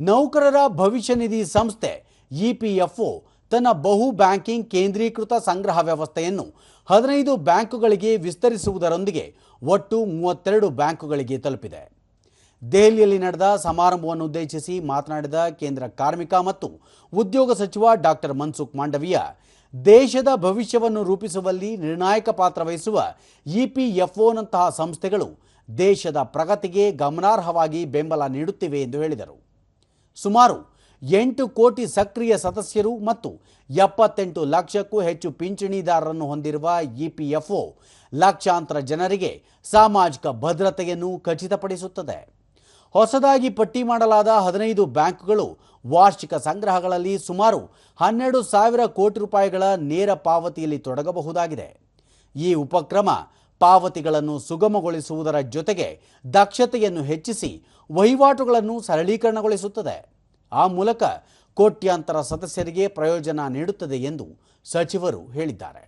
ನೌಕರರ ಭವಿಷ್ಯ ನಿಧಿ ಸಂಸ್ಥೆ ಇಪಿಎಫ್ಒ ತನ್ನ ಬಹು ಬ್ಯಾಂಕಿಂಗ್ ಕೇಂದ್ರೀಕೃತ ಸಂಗ್ರಹ ವ್ಯವಸ್ಥೆಯನ್ನು ಹದಿನೈದು ಬ್ಯಾಂಕುಗಳಿಗೆ ವಿಸ್ತರಿಸುವುದರೊಂದಿಗೆ ಒಟ್ಟು ಮೂವತ್ತೆರಡು ಬ್ಯಾಂಕುಗಳಿಗೆ ತಲುಪಿದೆ. ದೆಹಲಿಯಲ್ಲಿ ನಡೆದ ಸಮಾರಂಭವನ್ನು ಉದ್ದೇಶಿಸಿ ಮಾತನಾಡಿದ ಕೇಂದ್ರ ಕಾರ್ಮಿಕ ಮತ್ತು ಉದ್ಯೋಗ ಸಚಿವ ಡಾಕ್ಟರ್ ಮನ್ಸುಖ್ ಮಾಂಡವಿಯಾ, ದೇಶದ ಭವಿಷ್ಯವನ್ನು ರೂಪಿಸುವಲ್ಲಿ ನಿರ್ಣಾಯಕ ಪಾತ್ರ ವಹಿಸುವ ಇಪಿಎಫ್ಒನಂತಹ ಸಂಸ್ಥೆಗಳು ದೇಶದ ಪ್ರಗತಿಗೆ ಗಮನಾರ್ಹವಾಗಿ ಬೆಂಬಲ ನೀಡುತ್ತಿವೆ ಎಂದು ಹೇಳಿದರು. ಸುಮಾರು ಎಂಟು ಕೋಟಿ ಸಕ್ರಿಯ ಸದಸ್ಯರು ಮತ್ತು ಎಪ್ಪತ್ತೆಂಟು ಲಕ್ಷಕ್ಕೂ ಹೆಚ್ಚು ಪಿಂಚಣಿದಾರರನ್ನು ಹೊಂದಿರುವ ಇಪಿಎಫ್ಒ ಲಕ್ಷಾಂತರ ಜನರಿಗೆ ಸಾಮಾಜಿಕ ಭದ್ರತೆಯನ್ನು ಖಚಿತಪಡಿಸುತ್ತದೆ. ಹೊಸದಾಗಿ ಪಟ್ಟಿ ಮಾಡಲಾದ ಹದಿನೈದು ಬ್ಯಾಂಕ್ಗಳು ವಾರ್ಷಿಕ ಸಂಗ್ರಹಗಳಲ್ಲಿ ಸುಮಾರು ಹನ್ನೆರಡು ಸಾವಿರ ಕೋಟಿ ರೂಪಾಯಿಗಳ ನೇರ ಪಾವತಿಯಲ್ಲಿ ತೊಡಗಬಹುದಾಗಿದೆ. ಈ ಉಪಕ್ರಮ ಪಾವತಿಗಳನ್ನು ಸುಗಮಗೊಳಿಸುವುದರ ಜೊತೆಗೆ ದಕ್ಷತೆಯನ್ನು ಹೆಚ್ಚಿಸಿ ವಹಿವಾಟುಗಳನ್ನು ಸರಳೀಕರಣಗೊಳಿಸುತ್ತದೆ. ಆ ಮೂಲಕ ಕೋಟ್ಯಾಂತರ ಸದಸ್ಯರಿಗೆ ಪ್ರಯೋಜನ ನೀಡುತ್ತದೆ ಎಂದು ಸಚಿವರು ಹೇಳಿದ್ದಾರೆ.